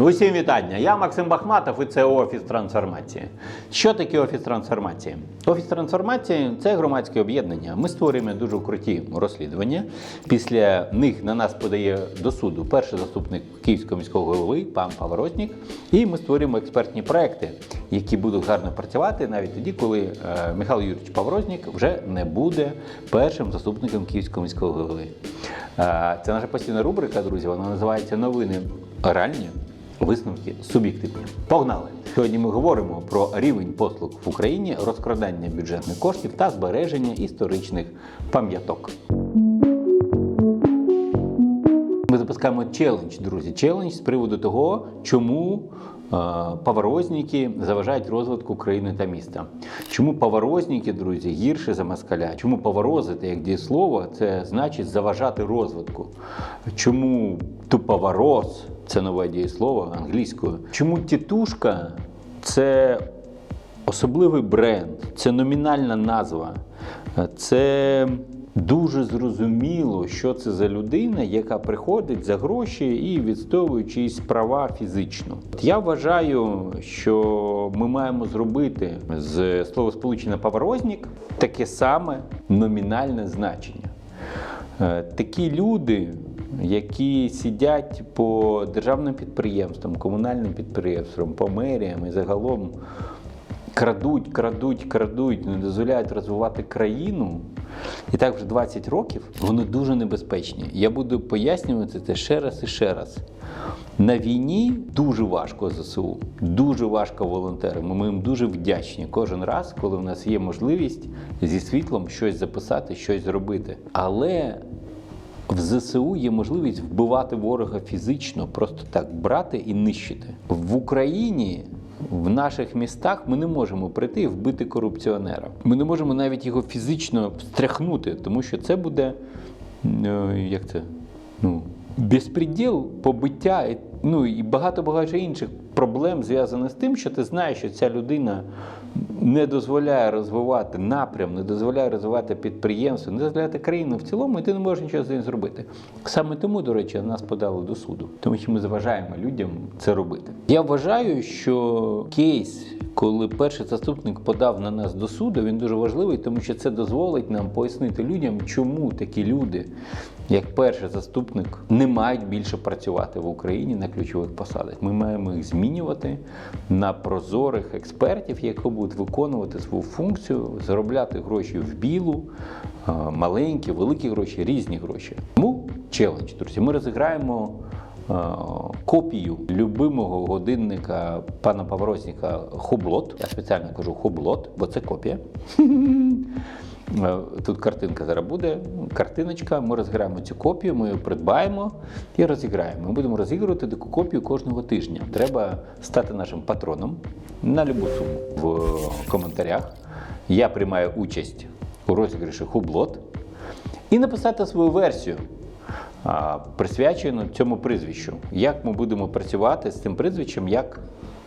Усім вітання. Я Максим Бахматов і це офіс трансформації. Що таке офіс трансформації? Офіс трансформації це громадське об'єднання. Ми створюємо дуже круті розслідування. Після них на нас подає до суду перший заступник Київського міського голови пан Паврознік. І ми створюємо експертні проекти, які будуть гарно працювати навіть тоді, коли е, Михайло Юрійович Паврознік вже не буде першим заступником Київського міського голови. Е, Це наша постійна рубрика, друзі. Вона називається Новини реальні. Висновки суб'єктивні. Погнали! Сьогодні ми говоримо про рівень послуг в Україні, розкрадання бюджетних коштів та збереження історичних пам'яток. Ми запускаємо челендж, друзі. Челендж з приводу того, чому е, поворозніки заважають розвитку країни та міста. Чому поворозніки, друзі, гірше за москаля? Чому поворозити як дієслово, це значить заважати розвитку? Чому туповороз це нове дієслово англійською? Чому тітушка це особливий бренд, це номінальна назва, це дуже зрозуміло, що це за людина, яка приходить за гроші і відстоює чиїсь права фізично. Я вважаю, що ми маємо зробити з словосполучення поворозник таке саме номінальне значення. Е, Такі люди, які сидять по державним підприємствам, комунальним підприємствам, по меріям і загалом крадуть, крадуть, крадуть, не дозволяють розвивати країну. І так вже 20 років вони дуже небезпечні. Я буду пояснювати це ще раз і ще раз. На війні дуже важко ЗСУ, дуже важко волонтерам. Ми їм дуже вдячні кожен раз, коли в нас є можливість зі світлом щось записати, щось зробити. Але в ЗСУ є можливість вбивати ворога фізично, просто так брати і нищити. В Україні, в наших містах, ми не можемо прийти і вбити корупціонера. Ми не можемо навіть його фізично встряхнути, тому що це буде е, як це? Ну, безпреділ, побиття, ну і багато багато інших проблем зв'язаних з тим, що ти знаєш, що ця людина не дозволяє розвивати напрям, не дозволяє розвивати підприємство, не дозволяє країну в цілому, і ти не можеш нічого з ним зробити. Саме тому, до речі, нас подали до суду, тому що ми заважаємо людям це робити. Я вважаю, що кейс, коли перший заступник подав на нас до суду, він дуже важливий, тому що це дозволить нам пояснити людям, чому такі люди, як перший заступник, не мають більше працювати в Україні на ключових посадах. Ми маємо їх змінювати на прозорих експертів, які будуть виконувати свою функцію, заробляти гроші в білу, е, маленькі, великі гроші, різні гроші. Тому челендж, друзі. Ми розіграємо е, копію любимого годинника пана Паврозника Хоблот. Я спеціально кажу Хоблот, бо це копія. Е, Тут картинка зараз буде, картиночка. Ми розіграємо цю копію, ми її придбаємо і розіграємо. Ми будемо розігрувати таку копію кожного тижня. Треба стати нашим патроном на любу суму в коментарях. Я приймаю участь у розіграші Хублот і написати свою версію, присвячену цьому прізвищу. Як ми будемо працювати з цим прізвищем, як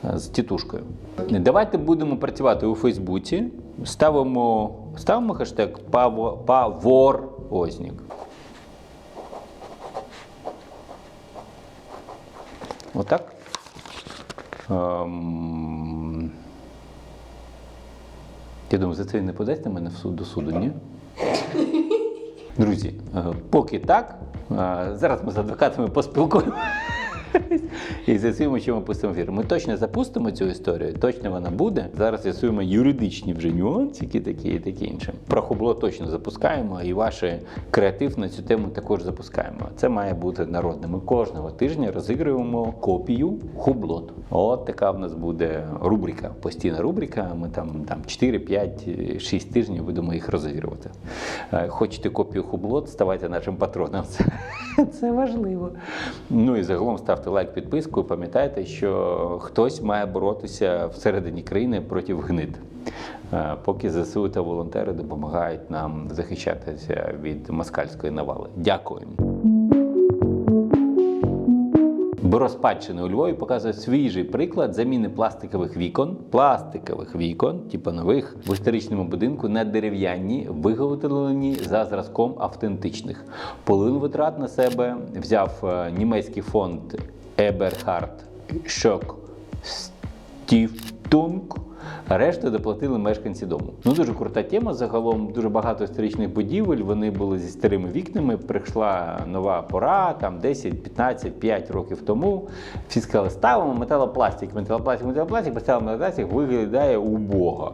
е, з тітушкою. Давайте будемо працювати у Фейсбуці. Ставимо, ставимо хештег Паворознік. Отак. Ем... Я думаю, за це не подасть на мене в суд до суду, ні? Друзі, е, поки так, е, зараз ми з адвокатами поспілкуємося і з'ясуємо, що ми пустимо ефір. Ми точно запустимо цю історію, точно вона буде. Зараз з'ясуємо юридичні вже нюансики, такі і такі інше. Про хубло точно запускаємо, і ваш креатив на цю тему також запускаємо. Це має бути народним. Ми кожного тижня розігруємо копію хублот. От така в нас буде рубрика, постійна рубрика. Ми там, там 4, 5, 6 тижнів будемо їх розігрувати. Е, Хочете копію хублот, ставайте нашим патроном. Це важливо. Ну і загалом ставте лайк, підписку. Пам'ятайте, що хтось має боротися всередині країни проти гнид. Е, Поки ЗСУ та волонтери допомагають нам захищатися від москальської навали. Дякуємо. Бюро спадщини у Львові показує свіжий приклад заміни пластикових вікон, пластикових вікон, типу нових, в історичному будинку на дерев'яні, виготовлені за зразком автентичних. Половину витрат на себе взяв е, німецький фонд Eberhard Шок Стіфтунг. Решту доплатили мешканці дому. Ну дуже крута тема. Загалом дуже багато історичних будівель. Вони були зі старими вікнами. Прийшла нова пора, там 10, 15, 5 років тому. Всі сказали, ставимо металопластик, металопластик, металопластик, поставили металопластик, виглядає убого.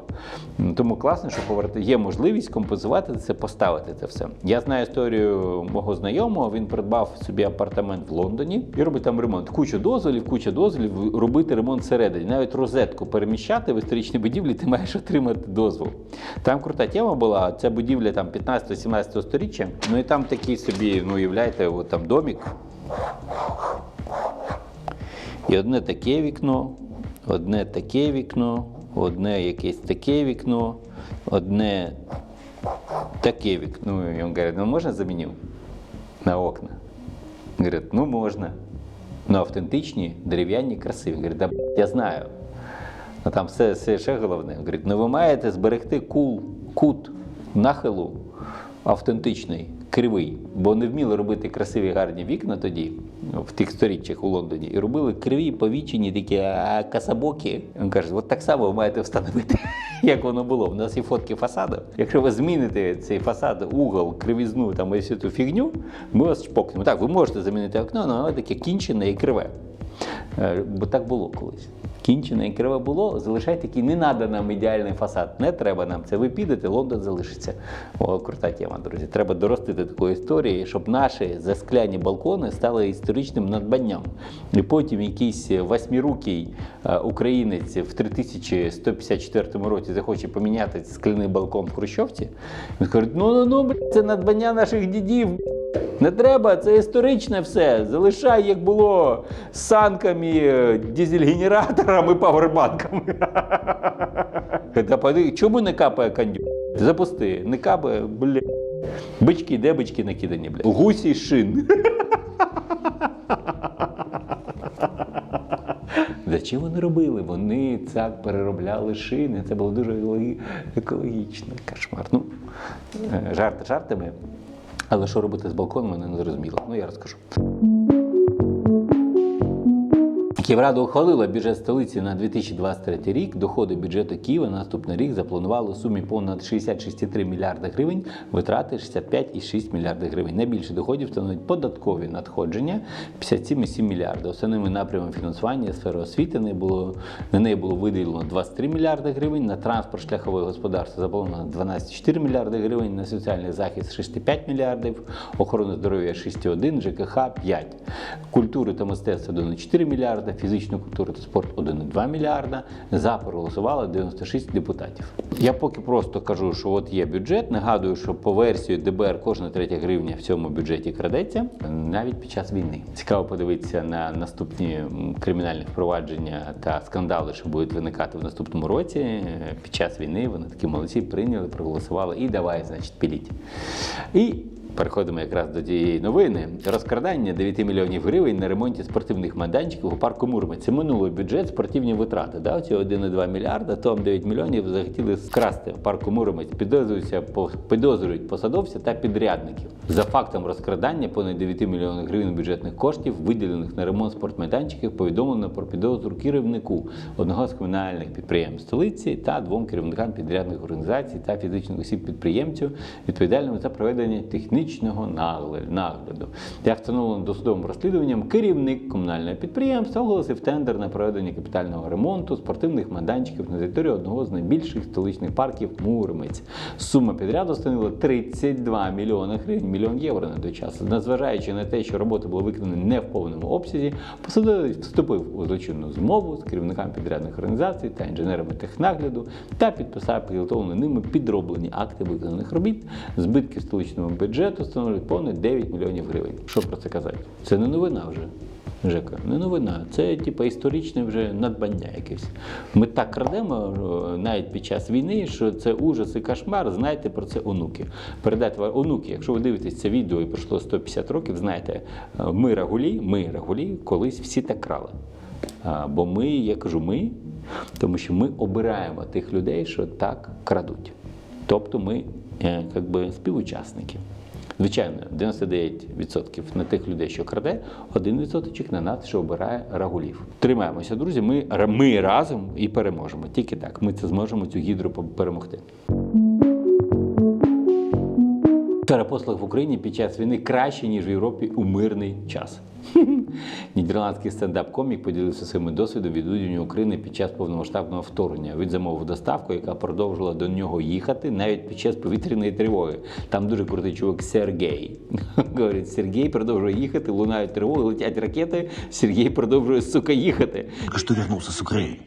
Ну, Тому класно, що є можливість компенсувати це, поставити це все. Я знаю історію мого знайомого. Він придбав собі апартамент в Лондоні і робить там ремонт. Куча дозволів, куча дозволів робити ремонт всередині. Навіть розетку переміщати в історичній будівлі, ти маєш отримати дозвол. Там крута тема була. Ця будівля там 15-17 сторіччя. Ну і там такий собі, ну уявляєте, от там домік. І одне таке вікно, одне таке вікно, одне якесь таке вікно, одне таке вікно. І він говорить, ну можна замінив на окна? Говорить, ну можна. Ну автентичні, дерев'яні, красиві. Говорить, да, я знаю. Ну там все, все ще головне. Говорить, ну ви маєте зберегти кул, кут нахилу автентичний, кривий, бо не вміли робити красиві гарні вікна тоді, в тих сторіччях у Лондоні, і робили криві, повічені, такі а, касабоки. Він каже, от так само ви маєте встановити, як воно було. У нас є фотки фасаду. Якщо ви зміните цей фасад, угол, кривізну, там ось цю фігню, ми вас чпокнемо. Так, ви можете замінити окно, але таке кінчене і криве. Е, Бо так було колись. Кінчене і криве було, залишайте такий, не треба нам ідеальний фасад, не треба нам це. Ви підете, Лондон залишиться. О, крута тема, друзі. Треба доростити такої історії, щоб наші заскляні балкони стали історичним надбанням. І потім якийсь восьмирукий е, українець в 3154 році захоче поміняти скляний балкон в Хрущовці. Він скаже, ну ну ну, блядь, це надбання наших дідів. Не треба, це історичне все. Залишай, як було з санками, дизель-генераторами, павербанками. Чому не капає кондюк? Запусти, не капає, бля. Бички, де бички накидані, бля? Гусі шин. Зачем вони робили? Вони так переробляли шини. Це було дуже екологічно. Кошмар. Ну, е, жарти жартами. Але що робити з балконом, мене не зрозуміло. Ну, я розкажу. Київрада ухвалила бюджет столиці на 2023 рік. Доходи бюджету Києва на наступний рік запланували у сумі понад 66,3 мільярда гривень, витрати 65,6 мільярда гривень. Найбільше доходів становить податкові надходження 57,7 мільярда. Основними напрямами фінансування сфери освіти не було на неї було виділено 23 мільярди гривень. На транспорт шляхове господарство заплановано 12,4 мільярди гривень, на соціальний захист 6,5 мільярдів, охорону здоров'я 6,1, ЖКХ 5, культури та мистецтво 1,4 мільярда, фізичну культуру та спорт 1,2 мільярда. За проголосувало 96 депутатів. Я поки просто кажу, що от є бюджет. Нагадую, що по версії ДБР кожна третя гривня в цьому бюджеті крадеться навіть під час війни. Цікаво подивитися на наступні кримінальні впровадження та скандали, що будуть виникати в наступному році. Під час війни вони такі молодці прийняли, проголосували і давай, значить, піліть. І Переходимо якраз до тієї новини. Розкрадання 9 мільйонів гривень на ремонті спортивних майданчиків у парку Мурмець. Це минулий бюджет, спортивні витрати. Да? Ці 1,2 мільярда, там 9 мільйонів захотіли скрасти в парку Муромець. Підозрюються підозрюють посадовця та підрядників. За фактом розкрадання понад 9 мільйонів гривень бюджетних коштів, виділених на ремонт спортмайданчиків, повідомлено про підозру керівнику одного з комунальних підприємств столиці та двом керівникам підрядних організацій та фізичних осіб підприємців, відповідальним за проведення технічного нагляду. Як встановлено досудовим розслідуванням, керівник комунального підприємства оголосив тендер на проведення капітального ремонту спортивних майданчиків на території одного з найбільших столичних парків Муромець. Сума підряду становила 32 мільйони гривень, мільйон євро на той час. Незважаючи на те, що роботи були виконані не в повному обсязі, посадовець вступив у злочинну змову з керівниками підрядних організацій та інженерами технагляду та підписав підготовлені ними підроблені акти виконаних робіт. Збитки в столичному бюджету становлять понад 9 мільйонів гривень. Що про це казати? Це не новина вже. Жека, не новина. Це типу, історичне вже надбання якесь. Ми так крадемо навіть під час війни, що це ужас і кошмар. Знайте про це онуки. Передайте онуки, якщо ви дивитесь це відео і пройшло 150 років, знайте, е, ми рагулі, ми рагулі, колись всі так крали. Бо ми, я кажу, ми, тому що ми обираємо тих людей, що так крадуть. Тобто ми е, як би, співучасники. Звичайно, 99% на тих людей, що краде, 1% на нас, що обирає рагулів. Тримаємося, друзі. Ми, ми разом і переможемо. Тільки так. Ми це зможемо цю гідру перемогти. Сфера послуг в Україні під час війни краще, ніж в Європі у мирний час. Нідерландський стендап-комік поділився своїм досвідом відвідування України під час повномасштабного вторгнення. Він замовив доставку, яка продовжувала до нього їхати навіть під час повітряної тривоги. Там дуже крутий чувак Сергій. Говорить, Сергій продовжує їхати, лунають тривоги, летять ракети. Сергій продовжує сука їхати. Только что вернулся с Украины.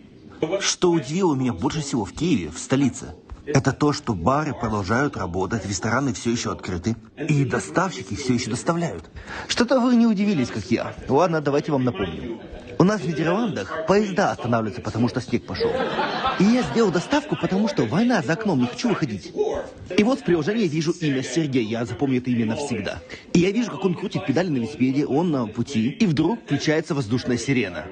Что удивило меня больше всего в Киеве, в столице, это то, что бары продолжают работать, рестораны все еще открыты, и доставщики все еще доставляют. Что-то вы не удивились, как я. Ладно, давайте вам напомню. У нас в Нидерландах поезда останавливаются, потому что снег пошел. И я сделал доставку, потому что война за окном, не хочу выходить. И вот в приложении вижу имя Сергей, я запомню это имя навсегда. И я вижу, как он крутит педали на велосипеде, он на пути, и вдруг включается воздушная сирена.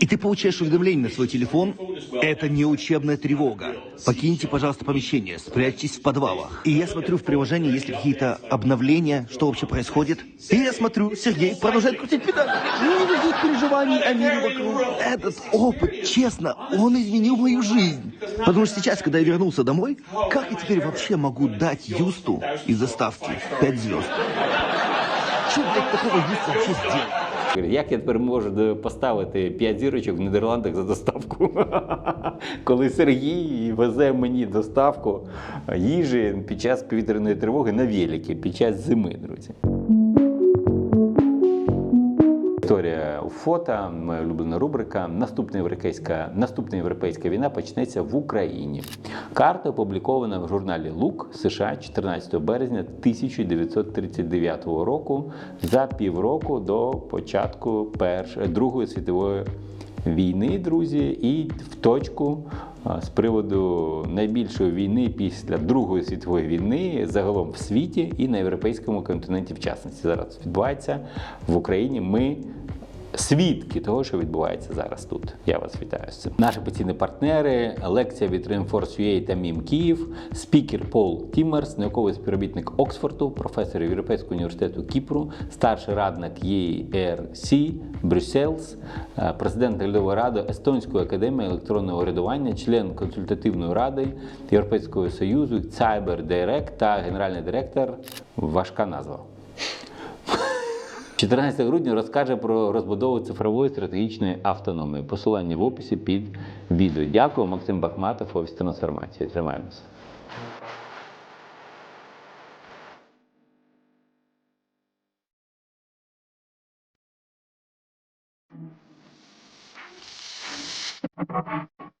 И ты получаешь уведомление на свой телефон. Это не учебная тревога. Покиньте, пожалуйста, помещение, спрячьтесь в подвалах. И я смотрю в приложении, есть ли какие-то обновления, что вообще происходит. И я смотрю, Сергей продолжает крутить педаль. Никаких переживаний о мире вокруг. Этот опыт, честно, он изменил мою жизнь. Потому что сейчас, когда я вернулся домой, как я теперь вообще могу дать Юсту из доставки 5 звезд? Что, блядь, такого Юст вообще сделал? Як я тепер можу поставити 5 зірочок в Нідерландах за доставку? Коли Сергій везе мені доставку їжі під час повітряної тривоги на Віліки під час зими, друзі. Історія у фото, моя улюблена рубрика. Наступна європейська, наступна європейська війна почнеться в Україні. Карта опублікована в журналі Лук США 14 березня 1939 року за півроку до початку перш... Другої світової війни, друзі, і в точку з приводу найбільшої війни після Другої світової війни загалом в світі і на європейському континенті в частності зараз відбувається в Україні. Ми свідки того, що відбувається зараз тут. Я вас вітаю з цим. Наші постійні партнери, лекція від Reinforce.ua та МІМ Київ, спікер Пол Тіммерс, науковий співробітник Оксфорду, професор Європейського університету Кіпру, старший радник ЄРС Брюсселс, е, президент наглядової ради Естонської академії електронного урядування, член консультативної ради Європейського союзу, Cyber Direct та генеральний директор. Важка назва. 14 грудня розкаже про розбудову цифрової стратегічної автономії. Посилання в описі під відео. Дякую, Максим Бахматов, офіс трансформації. Тримаємося. Thank you.